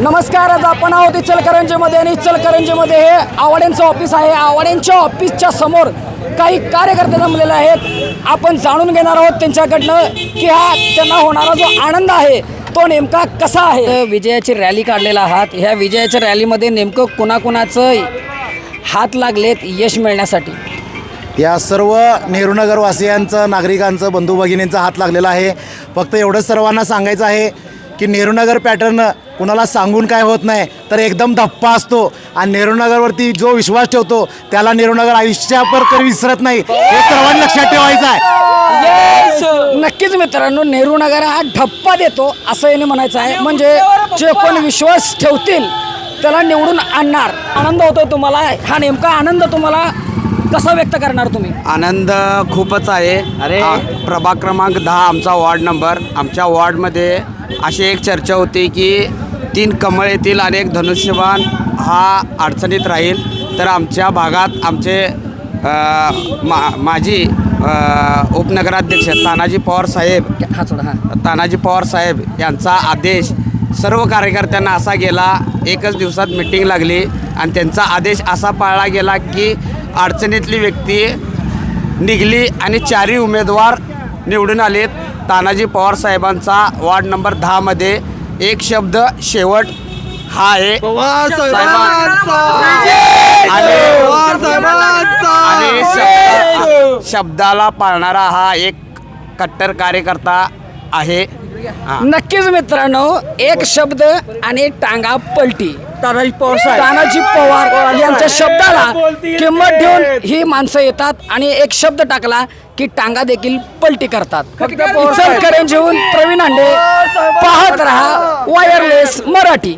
नमस्कार आज आपण आहोत इचलकरंजीमध्ये आणि इचलकरंजीमध्ये हे आवाड्यांचं ऑफिस आहे. आवाड्यांच्या ऑफिसच्या समोर काही कार्यकर्ते जमलेले आहेत. आपण जाणून घेणार आहोत त्यांच्याकडनं की हा त्यांना होणारा जो आनंद आहे तो नेमका कसा आहे? विजयाची रॅली काढलेला आहात. ह्या विजयाच्या रॅलीमध्ये नेमकं कुणाकुणाचं हात लागलेत यश मिळण्यासाठी? या सर्व नेहरूनगरवासियांचं नागरिकांचं बंधू भगिनींचा हात लागलेला आहे. फक्त एवढंच सर्वांना सांगायचं आहे की नेहरूनगर पॅटर्न कुणाला सांगून काय होत नाही तर एकदम धप्पा असतो. आणि नेहरूनगरवरती जो विश्वास ठेवतो त्याला नेहरूनगर आयुष्यावर कधी विसरत नाही. हे सर्वांनी लक्षात ठेवायचं आहे. नक्कीच मित्रांनो नेहरू नगर हा धप्पा देतो असं याने म्हणायचं आहे. म्हणजे जे कोण विश्वास ठेवतील त्याला निवडून आणणार. आनंद होतोय तुम्हाला. हा नेमका आनंद तुम्हाला कसा व्यक्त करणार तुम्ही? आनंद खूपच आहे. अरे. प्रभाग क्रमांक दहा आमचा वॉर्ड नंबर. आमच्या वॉर्डमध्ये अशी एक चर्चा होती की तीन कमळ येतील आणि एक धनुष्यबाण हा अडचणीत राहील. तर आमच्या भागात आमचे मा माजी अ, उपनगराध्यक्ष तानाजी पवार साहेब हा सोडा हा. तानाजी पवार साहेब यांचा आदेश सर्व कार्यकर्त्यांना असा गेला एकच दिवसात मिटिंग लागली आणि त्यांचा आदेश असा पाळला गेला की अडचणीतली व्यक्ती निघली आणि चारही उमेदवार निवडून आलेत. तानाजी पवार साहेबांचा वार्ड नंबर दहामध्ये एक शब्द शेवट हा आहे. साहेबां- आणि शब्द- शब्दाला पाळणारा हा एक कट्टर कार्यकर्ता आहे. हा. नक्कीच मित्रांनो एक शब्द आणि टांगा पलटी. तानाजी पवार तानाजी पवार यांच्या शब्दाला किंमत ठेवून ही माणसं येतात आणि एक शब्द टाकला की टांगा देखील पलटी करतात. इचलकरंजीहून प्रवीण हांडे पाहत रहा. वायरलेस मराठी